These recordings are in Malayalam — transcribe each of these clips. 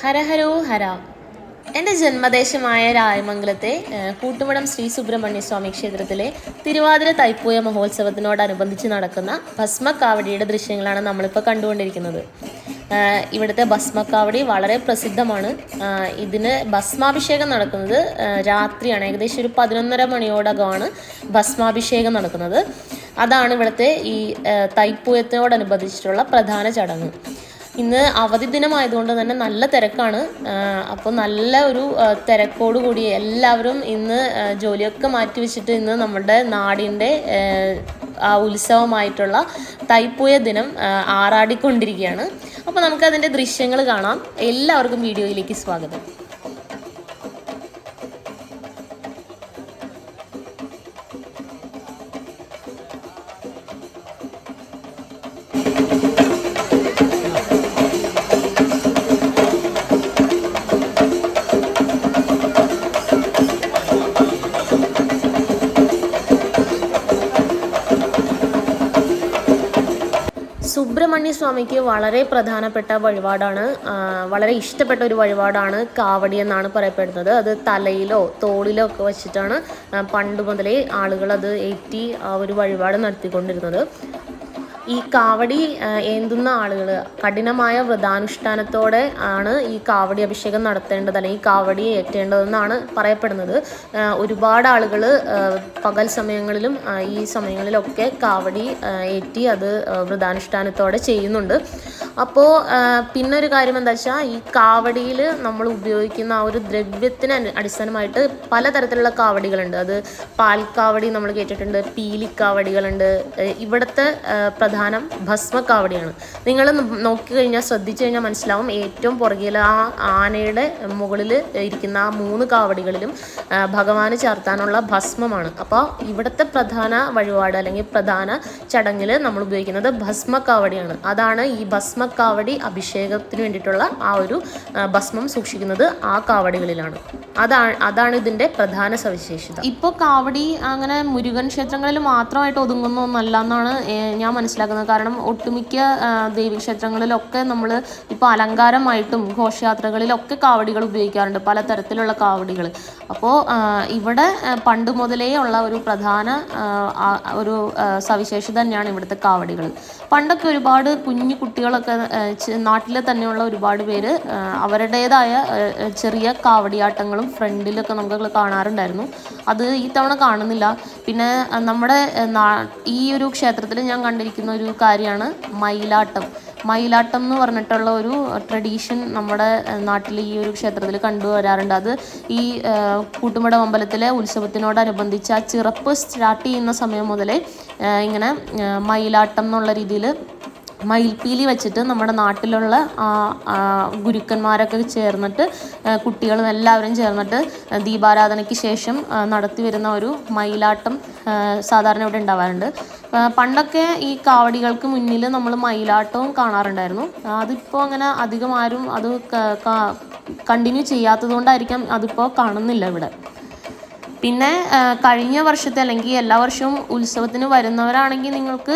ഹരഹരോ ഹര. എന്റെ ജന്മദേശമായ രായമംഗലത്തെ കൂട്ടുമടം ശ്രീ സുബ്രഹ്മണ്യ സ്വാമി ക്ഷേത്രത്തിലെ തിരുവാതിര തൈപ്പൂയ മഹോത്സവത്തിനോടനുബന്ധിച്ച് നടക്കുന്ന ഭസ്മക്കാവടിയുടെ ദൃശ്യങ്ങളാണ് നമ്മളിപ്പോൾ കണ്ടുകൊണ്ടിരിക്കുന്നത്. ഇവിടുത്തെ ഭസ്മക്കാവടി വളരെ പ്രസിദ്ധമാണ്. ഇതിന് ഭസ്മാഭിഷേകം നടക്കുന്നത് രാത്രിയാണ്. ഏകദേശം ഒരു പതിനൊന്നര മണിയോടകമാണ് ഭസ്മാഭിഷേകം നടക്കുന്നത്. അതാണ് ഇവിടുത്തെ ഈ തൈപ്പൂയത്തിനോടനുബന്ധിച്ചിട്ടുള്ള പ്രധാന ചടങ്ങ്. ഇന്ന് അവധി ദിനമായതുകൊണ്ട് തന്നെ നല്ല തിരക്കാണ്. അപ്പോൾ നല്ല ഒരു തിരക്കോട് കൂടി എല്ലാവരും ഇന്ന് ജോലിയൊക്കെ മാറ്റി വെച്ചിട്ട് ഇന്ന് നമ്മുടെ നാടിന്റെ ആ, ഉത്സവമായിട്ടുള്ള തൈപ്പൂയ ദിനം ആറാടിക്കൊണ്ടിരിക്കുകയാണ്. അപ്പോൾ നമുക്കതിന്റെ ദൃശ്യങ്ങൾ കാണാം. എല്ലാവർക്കും വീഡിയോയിലേക്ക് സ്വാഗതം. സുബ്രഹ്മണ്യ സ്വാമിക്ക് വളരെ പ്രധാനപ്പെട്ട വഴിപാടാണ് വളരെ ഇഷ്ടപ്പെട്ട ഒരു വഴിപാടാണ് കാവടി എന്നാണ് പറയപ്പെടുന്നത്. അത് തലയിലോ തോളിലോ ഒക്കെ വെച്ചിട്ടാണ് പണ്ട് മുതലേ ആളുകൾ അത് ഏറ്റി ആ ഒരു വഴിപാട് നടത്തിക്കൊണ്ടിരുന്നത്. ഈ കാവടി ഏന്തുന്ന ആളുകൾ കഠിനമായ വ്രതാനുഷ്ഠാനത്തോടെ ആണ് ഈ കാവടി അഭിഷേകം നടത്തേണ്ടത് അല്ലെങ്കിൽ കാവടി ഏറ്റേണ്ടതെന്നാണ് പറയപ്പെടുന്നത്. ഒരുപാട് ആളുകൾ പകൽ സമയങ്ങളിലും ഈ സമയങ്ങളിലൊക്കെ കാവടി ഏറ്റി അത് വ്രതാനുഷ്ഠാനത്തോടെ ചെയ്യുന്നുണ്ട്. അപ്പോൾ പിന്നൊരു കാര്യം എന്താ വെച്ചാൽ ഈ കാവടിയിൽ നമ്മൾ ഉപയോഗിക്കുന്ന ആ ഒരു ദ്രവ്യത്തിന് അടിസ്ഥാനമായിട്ട് പലതരത്തിലുള്ള കാവടികളുണ്ട്. അത് പാൽക്കാവടി നമ്മൾ കേട്ടിട്ടുണ്ട് പീലിക്കാവടികളുണ്ട് ഇവിടുത്തെ പ്രധാനം ഭസ്മക്കാവടിയാണ്. നിങ്ങൾ നോക്കിക്കഴിഞ്ഞാൽ ശ്രദ്ധിച്ചു കഴിഞ്ഞാൽ മനസ്സിലാവും ഏറ്റവും പുറകിൽ ആ ആനയുടെ മുകളിൽ ഇരിക്കുന്ന ആ മൂന്ന് കാവടികളിലും ഭഗവാന് ചേർത്താനുള്ള ഭസ്മമാണ്. അപ്പോൾ ഇവിടുത്തെ പ്രധാന വഴിപാട് അല്ലെങ്കിൽ പ്രധാന ചടങ്ങിൽ നമ്മൾ ഉപയോഗിക്കുന്നത് ഭസ്മക്കാവടിയാണ്. അതാണ് ഈ ഭസ്മക്കാവടി അഭിഷേകത്തിന് വേണ്ടിയിട്ടുള്ള ആ ഒരു ഭസ്മം സൂക്ഷിക്കുന്നത് ആ കാവടികളിലാണ്. അതാണ് അതാണ് ഇതിന്റെ പ്രധാന സവിശേഷത. ഇപ്പോൾ കാവടി അങ്ങനെ മുരുകൻ ക്ഷേത്രങ്ങളിൽ മാത്രമായിട്ട് ഒതുങ്ങുന്ന ഒന്നല്ല എന്നാണ് ഞാൻ മനസ്സിലാക്കുന്നത്. കാരണം ഒട്ടുമിക്ക ദേവീക്ഷേത്രങ്ങളിലൊക്കെ നമ്മൾ ഇപ്പോൾ അലങ്കാരമായിട്ടും ഘോഷയാത്രകളിലൊക്കെ കാവടികൾ ഉപയോഗിക്കാറുണ്ട് പലതരത്തിലുള്ള കാവടികൾ അപ്പോൾ ഇവിടെ പണ്ട് മുതലേ ഉള്ള ഒരു പ്രധാന ഒരു സവിശേഷത തന്നെയാണ് ഇവിടുത്തെ കാവടികൾ. പണ്ടൊക്കെ ഒരുപാട് കുഞ്ഞു കുട്ടികളൊക്കെ നാട്ടിലെ തന്നെയുള്ള ഒരുപാട് പേര് അവരുടേതായ ചെറിയ കാവടിയാട്ടങ്ങളും ഫ്രണ്ടിലൊക്കെ നമുക്ക് കാണാറുണ്ടായിരുന്നു. അത് ഈ തവണ കാണുന്നില്ല. പിന്നെ നമ്മുടെ ഈ ഒരു ക്ഷേത്രത്തിൽ ഞാൻ കണ്ടിരിക്കുന്ന ഒരു കാര്യമാണ് മയിലാട്ടം. മയിലാട്ടം എന്ന് പറഞ്ഞിട്ടുള്ള ഒരു ട്രഡീഷൻ നമ്മുടെ നാട്ടിൽ ഈ ഒരു ക്ഷേത്രത്തിൽ കണ്ടുവരാറുണ്ട് അത് ഈ കൂട്ടുമടം അമ്പലത്തിലെ ഉത്സവത്തിനോടനുബന്ധിച്ച് ആ ചിറപ്പ് സ്റ്റാർട്ട് ചെയ്യുന്ന സമയം മുതലേ ഇങ്ങനെ മയിലാട്ടം എന്നുള്ള രീതിയിൽ മയിൽപ്പീലി വെച്ചിട്ട് നമ്മുടെ നാട്ടിലുള്ള ഗുരുക്കന്മാരൊക്കെ ചേർന്നിട്ട് കുട്ടികൾ എല്ലാവരും ചേർന്നിട്ട് ദീപാരാധനയ്ക്ക് ശേഷം നടത്തി വരുന്ന ഒരു മയിലാട്ടം സാധാരണ ഇവിടെ ഉണ്ടാവാറുണ്ട്. പണ്ടൊക്കെ ഈ കാവടികൾക്ക് മുന്നിൽ നമ്മൾ മയിലാട്ടവും കാണാറുണ്ടായിരുന്നു. അതിപ്പോൾ അങ്ങനെ അധികം ആരും അത് കണ്ടിന്യൂ ചെയ്യാത്തത് കൊണ്ടായിരിക്കാം അതിപ്പോൾ കാണുന്നില്ല ഇവിടെ. പിന്നെ കഴിഞ്ഞ വർഷത്തെ അല്ലെങ്കിൽ എല്ലാ വർഷവും ഉത്സവത്തിന് വരുന്നവരാണെങ്കിൽ നിങ്ങൾക്ക്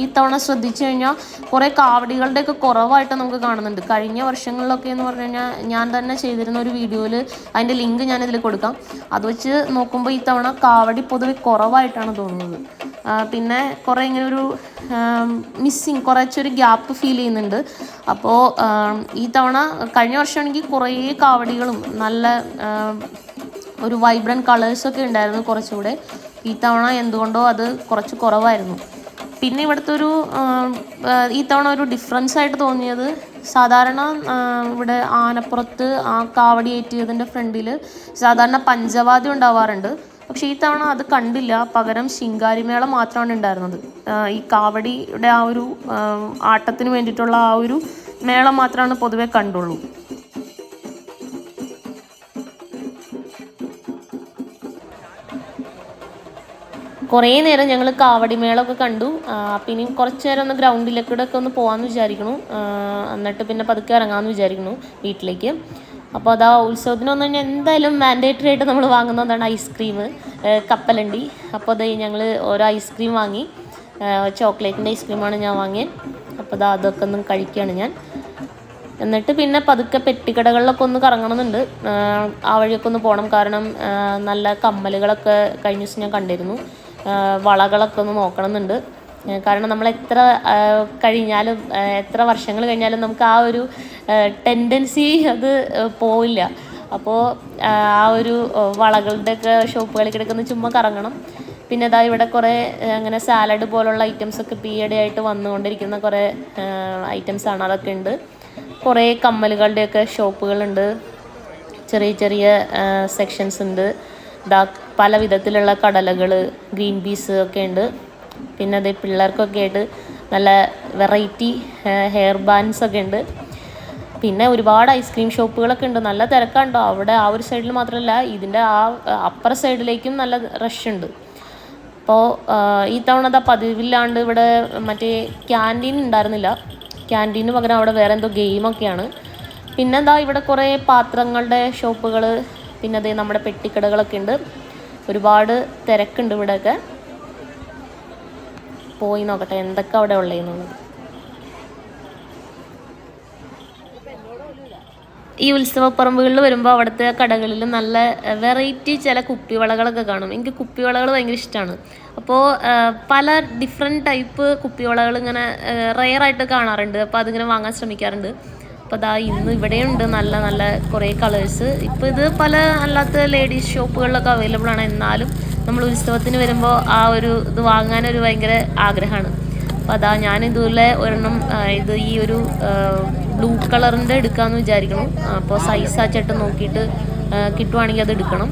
ഈ തവണ ശ്രദ്ധിച്ചു കഴിഞ്ഞാൽ കുറേ കാവടികളുടെയൊക്കെ കുറവായിട്ട് നമുക്ക് കാണുന്നുണ്ട്. കഴിഞ്ഞ വർഷങ്ങളിലൊക്കെ എന്ന് പറഞ്ഞു കഴിഞ്ഞാൽ ഞാൻ തന്നെ ചെയ്തിരുന്ന ഒരു വീഡിയോയിൽ അതിന്റെ ലിങ്ക് ഞാനിതിൽ കൊടുക്കാം. അത് വെച്ച് നോക്കുമ്പോൾ ഈ തവണ കാവടി പൊതുവെ കുറവായിട്ടാണ് തോന്നുന്നത്. പിന്നെ കുറേ ഇങ്ങനെ ഒരു മിസ്സിങ് കുറച്ചൊരു ഗ്യാപ്പ് ഫീൽ ചെയ്യുന്നുണ്ട്. അപ്പോൾ ഈ തവണ കഴിഞ്ഞ വർഷമാണെങ്കിൽ കുറേ കാവടികളും നല്ല ഒരു വൈബ്രന്റ് കളേഴ്സൊക്കെ ഉണ്ടായിരുന്നു കുറച്ചുകൂടെ. ഈ തവണ എന്തുകൊണ്ടോ അത് കുറച്ച് കുറവായിരുന്നു. പിന്നെ ഇവിടുത്തെ ഒരു ഈ തവണ ഒരു ഡിഫറൻസ് ആയിട്ട് തോന്നിയത് സാധാരണ ഇവിടെ ആനപ്പുറത്ത് ആ കാവടി ഏറ്റിയതിന്റെ ഫ്രണ്ടിൽ സാധാരണ പഞ്ചവാദ്യം ഉണ്ടാവാറുണ്ട്. പക്ഷേ ഈ തവണ അത് കണ്ടില്ല. പകരം ശിങ്കാരിമേള മാത്രമാണ് ഉണ്ടായിരുന്നത്. ഈ കാവടിയുടെ ആ ഒരു ആട്ടത്തിന് വേണ്ടിയിട്ടുള്ള ആ ഒരു മേളം മാത്രമാണ് പൊതുവെ കണ്ടുള്ളൂ. കുറേ നേരം ഞങ്ങൾ കാവടിമേളൊക്കെ കണ്ടു. പിന്നെ കുറച്ച് നേരം ഒന്ന് ഗ്രൗണ്ടിലേക്കൂടെ ഒക്കെ ഒന്ന് പോകാമെന്ന് വിചാരിക്കണു എന്നിട്ട് പിന്നെ പതുക്കെ ഇറങ്ങാമെന്ന് വിചാരിക്കണു വീട്ടിലേക്ക്. അപ്പോൾ അതാ ഉത്സവത്തിന് വന്നു കഴിഞ്ഞാൽ എന്തായാലും മാൻഡേറ്ററി ആയിട്ട് നമ്മൾ വാങ്ങുന്നതാണ് ഐസ്ക്രീം കപ്പലണ്ടി. അപ്പോൾ അത് ഞങ്ങൾ ഓരോ ഐസ്ക്രീം വാങ്ങി. ചോക്ലേറ്റിന്റെ ഐസ്ക്രീമാണ് ഞാൻ വാങ്ങിയത്. അപ്പോൾ അതാ അതൊക്കെ ഒന്ന് കഴിക്കുകയാണ് ഞാൻ. എന്നിട്ട് പിന്നെ പതുക്കെ പെട്ടിക്കടകളിലൊക്കെ ഒന്ന് കറങ്ങണമെന്നുണ്ട്. ആ വഴിയൊക്കെ ഒന്ന് പോകണം കാരണം നല്ല കമ്മലുകളൊക്കെ കഴിഞ്ഞ ദിവസം ഞാൻ കണ്ടിരുന്നു. വളകളൊക്കെ ഒന്ന് നോക്കണമെന്നുണ്ട്. കാരണം നമ്മൾ എത്ര കഴിഞ്ഞാലും എത്ര വർഷങ്ങൾ കഴിഞ്ഞാലും നമുക്ക് ആ ഒരു ടെൻഡൻസി അത് പോവില്ല. അപ്പോൾ ആ ഒരു വളകളുടെയൊക്കെ ഷോപ്പുകളിൽ കിടക്കുന്ന ചുമ്മാ കറങ്ങണം. പിന്നെ ഇതാ ഇവിടെ കുറേ അങ്ങനെ സാലഡ് പോലുള്ള ഐറ്റംസ് ഒക്കെ ഇപ്പോൾ ആയിട്ട് വന്നുകൊണ്ടിരിക്കുന്ന കുറേ ഐറ്റംസ് ആണ്. അതൊക്കെ ഉണ്ട്. കുറേ കമ്മലുകളുടെയൊക്കെ ഷോപ്പുകളുണ്ട്. ചെറിയ ചെറിയ സെക്ഷൻസ് ഉണ്ട്. ദാ പല വിധത്തിലുള്ള കടലകൾ ഗ്രീൻ പീസ് ഒക്കെ ഉണ്ട്. പിന്നെ അതേ പിള്ളേർക്കൊക്കെ ആയിട്ട് നല്ല വെറൈറ്റി ഹെയർ ബാൻഡ്സ് ഒക്കെ ഉണ്ട്. പിന്നെ ഒരുപാട് ഐസ്ക്രീം ഷോപ്പുകളൊക്കെ ഉണ്ട്. നല്ല തിരക്കാണ്ടോ? അവിടെ ആ ഒരു സൈഡിൽ മാത്രമല്ല ഇതിന്റെ ആ അപ്പർ സൈഡിലേക്കും നല്ല റഷ് ഉണ്ട്. അപ്പോൾ ഈ തവണ അതാ പതിവില്ലാണ്ട് ഇവിടെ മറ്റേ ക്യാന്റീൻ ഉണ്ടായിരുന്നില്ല. ക്യാന്റീന് പകരം അവിടെ വേറെ എന്തോ ഗെയിമൊക്കെയാണ് പിന്നെന്താ ഇവിടെ കുറേ പാത്രങ്ങളുടെ ഷോപ്പുകൾ പിന്നെ അതേ നമ്മുടെ പെട്ടിക്കടകളൊക്കെ ഉണ്ട്. ഒരുപാട് തിരക്കുണ്ട് ഇവിടെയൊക്കെ. പോയി നോക്കട്ടെ എന്തൊക്കെ അവിടെ ഉള്ളതെന്നുള്ളത് ഈ ഉത്സവപ്പറമ്പുകളിൽ വരുമ്പോൾ അവിടുത്തെ കടകളിൽ നല്ല വെറൈറ്റി ചില കുപ്പിവളകളൊക്കെ കാണും. എനിക്ക് കുപ്പിവളകൾ ഭയങ്കര ഇഷ്ടമാണ് അപ്പോൾ പല ഡിഫറെന്റ് ടൈപ്പ് കുപ്പിവളകൾ ഇങ്ങനെ റെയറായിട്ട് കാണാറുണ്ട്. അപ്പോൾ അതിങ്ങനെ വാങ്ങാൻ ശ്രമിക്കാറുണ്ട്. അപ്പോൾ അതാ ഇന്ന് ഇവിടെയുണ്ട് നല്ല നല്ല കുറേ കളേഴ്സ് ഇപ്പോൾ ഇത് പല അല്ലാത്ത ലേഡീസ് ഷോപ്പുകളിലൊക്കെ അവൈലബിൾ ആണ്. എന്നാലും നമ്മൾ ഉത്സവത്തിന് വരുമ്പോൾ ആ ഒരു ഇത് വാങ്ങാനൊരു ഭയങ്കര ആഗ്രഹമാണ്. അപ്പോൾ അതാ ഞാൻ ഇതുപോലെ ഒരെണ്ണം ഇത് ഈ ഒരു ബ്ലൂ കളറിന്റെ എടുക്കാമെന്ന് വിചാരിക്കണം അപ്പോൾ സൈസ് ആ ചേട്ടൻ നോക്കിയിട്ട് കിട്ടുവാണെങ്കിൽ അത് എടുക്കണം.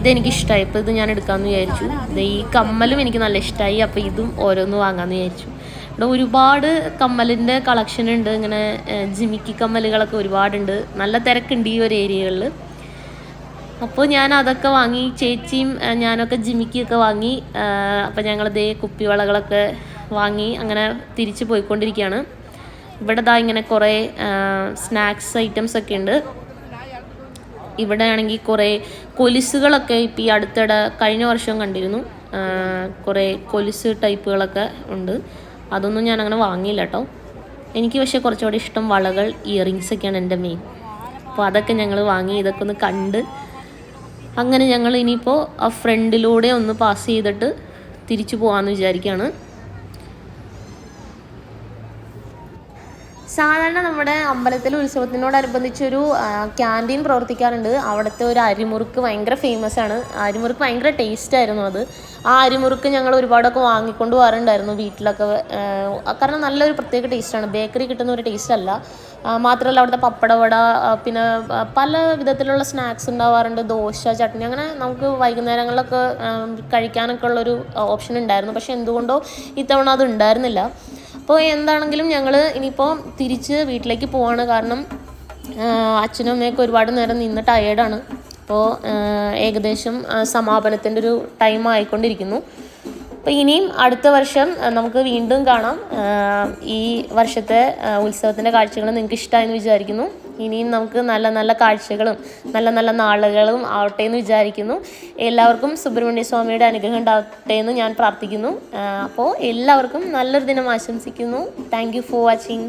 ഇതെനിക്ക് ഇഷ്ടമായി ഇപ്പോൾ ഇത് ഞാൻ എടുക്കാമെന്ന് വിചാരിച്ചു. ഈ കമ്മലും എനിക്ക് നല്ല ഇഷ്ടമായി അപ്പോൾ ഇതും ഓരോന്ന് വാങ്ങാമെന്ന് വിചാരിച്ചു. ഇവിടെ ഒരുപാട് കമ്മലിന്റെ കളക്ഷൻ ഉണ്ട്. ഇങ്ങനെ ജിമിക്കി കമ്മലുകളൊക്കെ ഒരുപാടുണ്ട്. നല്ല തിരക്കുണ്ട് ഈ ഒരു ഏരിയകളിൽ അപ്പോൾ ഞാൻ അതൊക്കെ വാങ്ങി ചേച്ചിയും ഞാനൊക്കെ ജിമിക്കിയൊക്കെ വാങ്ങി അപ്പോൾ ഞങ്ങൾ ദേ കുപ്പിവളകളൊക്കെ വാങ്ങി അങ്ങനെ തിരിച്ച് പോയിക്കൊണ്ടിരിക്കുകയാണ്. ഇവിടെ ദാ ഇങ്ങനെ കുറേ സ്നാക്സ് ഐറ്റംസ് ഒക്കെ ഉണ്ട്. ഇവിടെ ആണെങ്കിൽ കുറേ കൊലുസുകളൊക്കെ ഇപ്പോൾ ഈ അടുത്തിടെ കഴിഞ്ഞ വർഷം കണ്ടിരുന്നു. കുറേ കൊലുസ് ടൈപ്പുകളൊക്കെ ഉണ്ട്. അതൊന്നും ഞാൻ അങ്ങനെ വാങ്ങിയില്ല കേട്ടോ എനിക്ക് പക്ഷേ കുറച്ചുകൂടി ഇഷ്ടം വളകൾ ഇയറിങ്സ് ഒക്കെയാണ് എന്റെ മെയിൻ അപ്പോൾ അതൊക്കെ ഞങ്ങൾ വാങ്ങി ഇതൊക്കെ ഒന്ന് കണ്ട് അങ്ങനെ ഞങ്ങൾ ഇനിയിപ്പോൾ ആ ഫ്രണ്ടിലൂടെ ഒന്ന് പാസ് ചെയ്തിട്ട് തിരിച്ചു പോകാമെന്ന് വിചാരിക്കുകയാണ് സാധാരണ നമ്മുടെ അമ്പലത്തിലെ ഉത്സവത്തിനോടനുബന്ധിച്ചൊരു ക്യാന്റീൻ പ്രവർത്തിക്കാറുണ്ട്. അവിടുത്തെ ഒരു അരിമുറുക്ക് ഭയങ്കര ഫേമസ് ആണ്. അരിമുറുക്ക് ഭയങ്കര ടേസ്റ്റ് ആയിരുന്നു അത്. ആ അരിമുറുക്ക് ഞങ്ങൾ ഒരുപാടൊക്കെ വാങ്ങിക്കൊണ്ട് പോകാറുണ്ടായിരുന്നു വീട്ടിലൊക്കെ കാരണം നല്ലൊരു പ്രത്യേക ടേസ്റ്റാണ് ബേക്കറി കിട്ടുന്ന ഒരു ടേസ്റ്റ് അല്ല. മാത്രമല്ല അവിടുത്തെ പപ്പടവട പിന്നെ പല വിധത്തിലുള്ള സ്നാക്സ് ഉണ്ടാവാറുണ്ട്. ദോശ ചട്നി അങ്ങനെ നമുക്ക് വൈകുന്നേരങ്ങളിലൊക്കെ കഴിക്കാനൊക്കെ ഉള്ളൊരു ഓപ്ഷൻ ഉണ്ടായിരുന്നു. പക്ഷെ എന്തുകൊണ്ടോ ഇത്തവണ അത് ഉണ്ടായിരുന്നില്ല. അപ്പോൾ എന്താണെങ്കിലും ഞങ്ങൾ ഇനിയിപ്പോൾ തിരിച്ച് വീട്ടിലേക്ക് പോവാണ്. കാരണം അച്ഛനും അമ്മയൊക്കെ ഒരുപാട് നേരം നിന്ന് ടയേർഡാണ് അപ്പോൾ ഏകദേശം സമാപനത്തിന്റെ ഒരു ടൈം ആയിക്കൊണ്ടിരിക്കുന്നു. അപ്പോൾ ഇനിയും അടുത്ത വർഷം നമുക്ക് വീണ്ടും കാണാം. ഈ വർഷത്തെ ഉത്സവത്തിന്റെ കാഴ്ചകൾ നിങ്ങൾക്ക് ഇഷ്ടമായെന്ന് വിചാരിക്കുന്നു. ഇനിയും നമുക്ക് നല്ല നല്ല കാഴ്ചകളും നല്ല നല്ല നാളുകളും ആവട്ടെ എന്ന് വിചാരിക്കുന്നു. എല്ലാവർക്കും സുബ്രഹ്മണ്യ സ്വാമിയുടെ അനുഗ്രഹം ഉണ്ടാവട്ടെ എന്ന് ഞാൻ പ്രാർത്ഥിക്കുന്നു. അപ്പോൾ എല്ലാവർക്കും നല്ലൊരു ദിനം ആശംസിക്കുന്നു. Thank for watching